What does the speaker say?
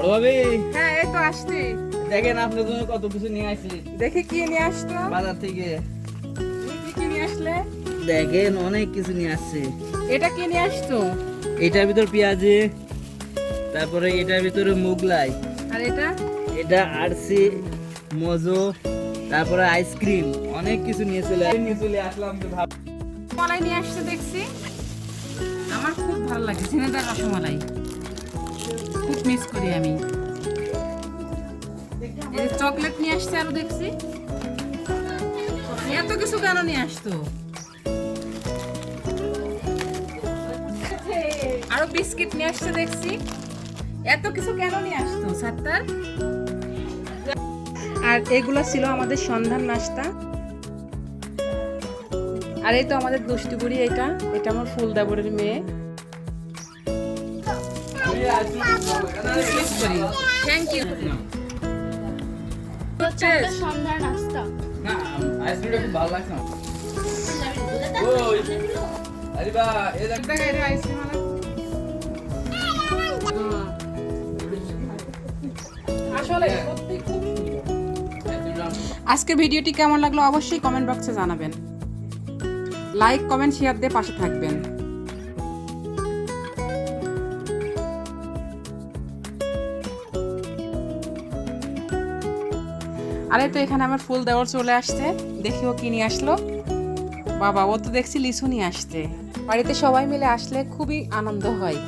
বড় ভাবি? হ্যাঁ এই তো আসছি। দেখেন আপনার জন্য কত কিছু নিয়ে আসছি। দেখে কি নিয়ে আসতো? বাজার থেকে। কি নিয়ে আসলে? দেখেন অনেক কিছু নিয়ে আসছে। এটা কি নিয়ে আসতো? এটার ভিতর পেঁয়াজি তারপরে এটার ভিতরে মুগলাই। আর এটা? এটা আরসি মজো তারপরে আইসক্রিম অনেক কিছু নিয়ে চলে নিয়ে চলে আসলাম তো ভাব রসমালাই নিয়ে আসছে দেখছি। আমার খুব ভালো লাগে ঝিনেদার রসমালাই। খুব মিস করি আমি। চকলেট নিয়ে আসছে আরও দেখছি। এত কিছু কেন নিয়ে আসতো? আরও বিস্কিট নিয়ে আসছে দেখছি। এত কিছু কেন নিয়ে আসতো, সাত্তার? আর এগুলো ছিল আমাদের সন্ধান নাস্তা। আর এই তো আমাদের দুষ্টু বুড়ি এটা। এটা আমার ফুল দাবরের মেয়ে। আজকের ভিডিওটি কেমন লাগল অবশ্যই কমেন্ট বক্সে জানাবেন। লাইক কমেন্ট শেয়ার দিয়ে পাশে থাকবেন। আরে তো এখানে আমার ফুল দেওয়ার চলে আসছে। দেখি ও কি নিয়ে আসলো। বাবা, ও তো দেখছি লিচু নিয়ে আসছে। বাড়িতে সবাই মিলে আসলে খুবই আনন্দ হয়।